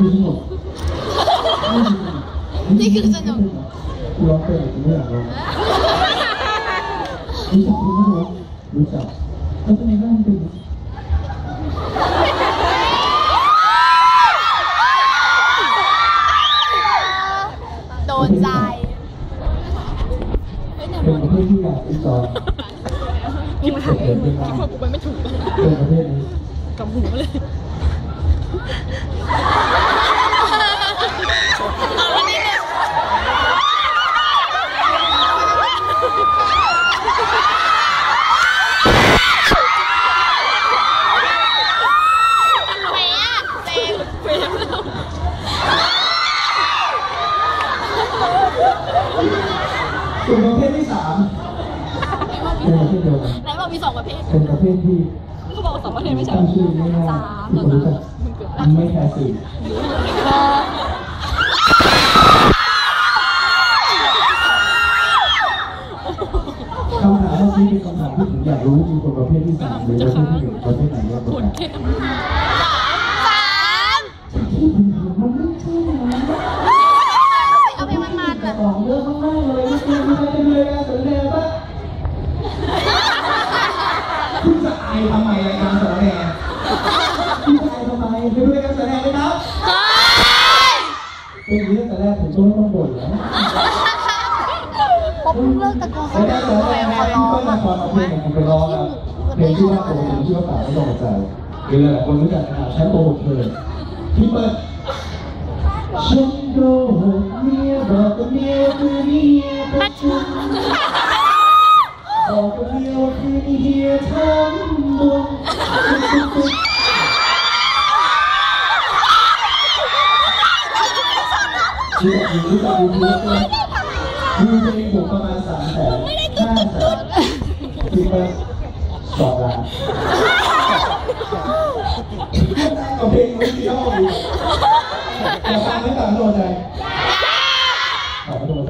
นี่คือสนุกกูร้องเพลงกูไม่อยากร้องรู้จักคุณไหมรู้จักแล้วเป็นไงบ้างเป็นโดนใจเป็นประเทศที่อยากเป็นจอยที่มันเกิดขึ้นมาคิดว่ากูไปไม่ถูกเป็นประเทศนี้กับหูเลย เป๊ะเซ็ง เฟรมแล้ว ส่วนประเภทที่สามเป็นประเภทเดียวกันไหนบอกมีสองประเภทเป็นประเภทที่เขาบอกว่าสองประเภทไม่ใช่ตั้งชื่อง่ายๆสามที่คนรู้จักไม่แคร์สื่อคำถามเมื่อกี้เป็นคำถามที่ผมอยากรู้มีคนประเภทที่สามหรือประเภทที่หนึ่งประเภทไหนมากกคว่านกันเท่สามมัน ทำไมรายการสารแหน่คุณจะอายทำไมไปดูรายการสารแหน่ไหมครับเป็นอย่างนี้ตั้งแต่แรกผมก็ไม่ต้องบ่นแล้วป๊อปเพิ่งเลิกตะโกนรายการสารแหน่นะพี่เปิ้ลนาครเอาเพลงของผมไปร้องนะเพลงชื่อว่าโอ้ผมชื่อว่าป่าไม่ต้องหัวใจเดี๋ยวหลายๆคนรู้จักนะครับใช้โปรโมทเพลงพี่เปิ้ลฉันโกหกเมียบอกกับเมียว่าคืนนี้เฮียเป็นฉัน ยุคนี้ยุคนี้ยูจะมีผมประมาณสามแสนห้าแสนคือเป็นสองล้านก็เพลงมันที่ห้องแต่ฟังไม่ตามโดนใจตามโดน